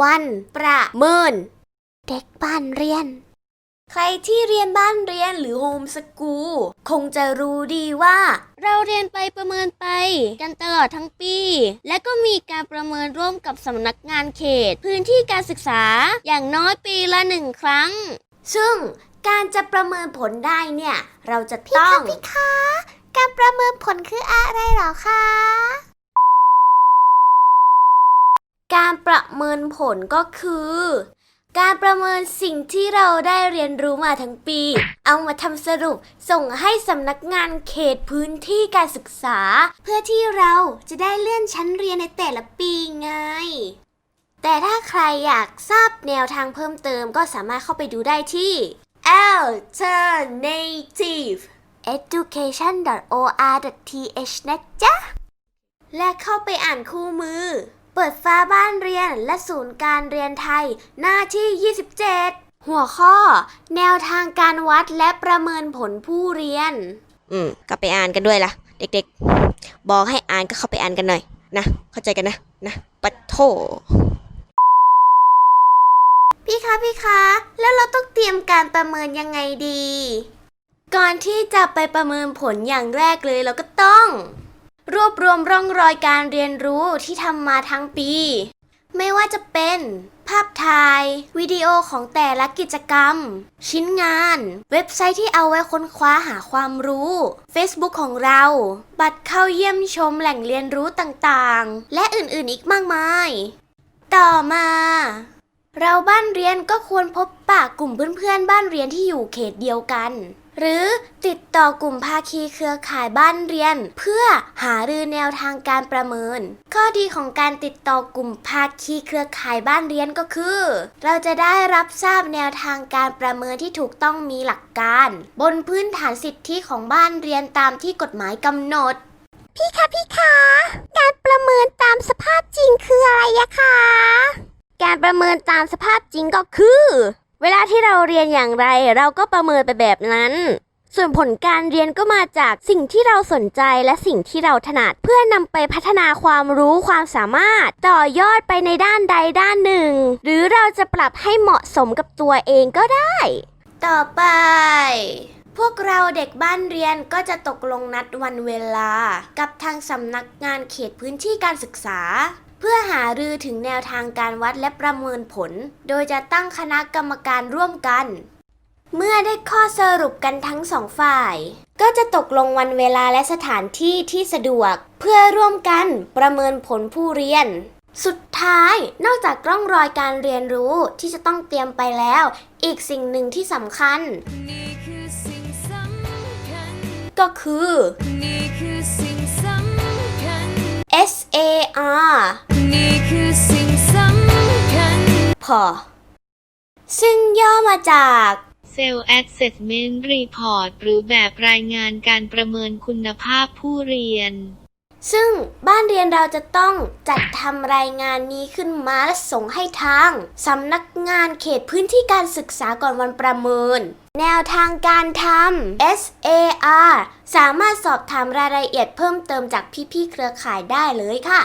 วันประเมิน เด็กบ้านเรียน ใครที่เรียนบ้านเรียนหรือโฮมสกูลคงจะรู้ดีว่า เราเรียนไปประเมินไป กันตลอดทั้งปี และก็มีการประเมินร่วมกับสำนักงานเขต พื้นที่การศึกษาอย่างน้อยปีละหนึ่งครั้ง ซึ่งการจะประเมินผลได้เนี่ย เราจะต้องพี่คะ การประเมินผลคืออะไรหรอคะ การประเมินผลก็คือ การประเมินสิ่งที่เราได้เรียนรู้มาทั้งปี เอามาทำสรุปส่งให้สำนักงานเขตพื้นที่การศึกษา เพื่อที่เราจะได้เลื่อนชั้นเรียนในแต่ละปีไง แต่ถ้าใครอยากทราบแนวทางเพิ่มเติมก็สามารถเข้าไปดูได้ที่ alternative education.or.th นะจ๊ะ และเข้าไปอ่านคู่มือ เปิดฟ้าบ้านเรียนและศูนย์การเรียนไทย หน้าที่ 27 หัวข้อ แนวทางการวัดและประเมินผลผู้เรียน อืมก็ไปอ่านกันด้วยล่ะ เด็กๆ บอกให้อ่านก็เข้าไปอ่านกันหน่อย นะ เข้าใจกันนะ นะปัดโทพี่คะพี่คะแล้วเราต้องเตรียมการประเมินยังไงดี ก่อนที่จะไปประเมินผลอย่างแรกเลยเราก็ต้องร วบรวมร่องรอยการเรียนรู้ที่ทำมาทั้งปี ไม่ว่าจะเป็น ภาพถ่าย วิดีโอของแต่ละกิจกรรม ชิ้นงาน เว็บไซต์ที่เอาไว้ค้นคว้าหาความรู้ Facebook ของเรา บัตรเข้าเยี่ยมชมแหล่งเรียนรู้ต่างๆ และอื่นๆอีกมากมาย ต่อมา เราบ้านเรียนก็ควรพบปะกลุ่มเพื่อนๆบ้านเรียนที่อยู่เขตเดียวกัน หรือติดต่อกลุ่มภาคีเครือข่ายบ้านเรียน เพื่อหารือแนวทางการประเมิน ข้อดีของการติดต่อกลุ่มภาคีเครือข่ายบ้านเรียนก็คือ เราจะได้รับทราบแนวทางการประเมินที่ถูกต้องมีหลักการ บนพื้นฐานสิทธิของบ้านเรียนตามที่กฎหมายกำหนด พี่คะพี่คะการประเมินตามสภาพจริงคืออะไรอะคะการประเมินตามสภาพจริงก็คือ เวลาที่เราเรียนอย่างไรเราก็ประเมินไปแบบนั้น ส่วนผลการเรียนก็มาจากสิ่งที่เราสนใจและสิ่งที่เราถนัดเพื่อนำไปพัฒนาความรู้ความสามารถ ต่อยอดไปในด้านใดด้านหนึ่ง หรือเราจะปรับให้เหมาะสมกับตัวเองก็ได้ ต่อไปพวกเราเด็กบ้านเรียนก็จะตกลงนัดวันเวลา กับทางสำนักงานเขตพื้นที่การศึกษา เพื่อหารือถึงแนวทางการวัดและประเมินผล โดยจะตั้งคณะกรรมการร่วมกัน เมื่อได้ข้อสรุปกันทั้งสองฝ่าย ก็จะตกลงวันเวลาและสถานที่ที่สะดวก เพื่อร่วมกันประเมินผลผู้เรียน สุดท้ายนอกจากร่องรอยการเรียนรู้ที่จะต้องเตรียมไปแล้ว อีกสิ่งหนึ่งที่สำคัญนี่คือสิ่งสำคัญก็คือ S A R นี่คือสิ่งสำคัญ พอ ซึ่งย่อมาจาก Cell Assessment Report หรือแบบรายงานการประเมินคุณภาพผู้เรียน ซึ่งบ้านเรียนเราจะต้องจัดทำรายงานนี้ขึ้นมาและส่งให้ทางสำนักงานเขตพื้นที่การศึกษาก่อนวันประเมิน แนวทางการทำ SAR สามารถสอบถามรายละเอียดเพิ่มเติมจากพี่ๆเครือข่ายได้เลยค่ะ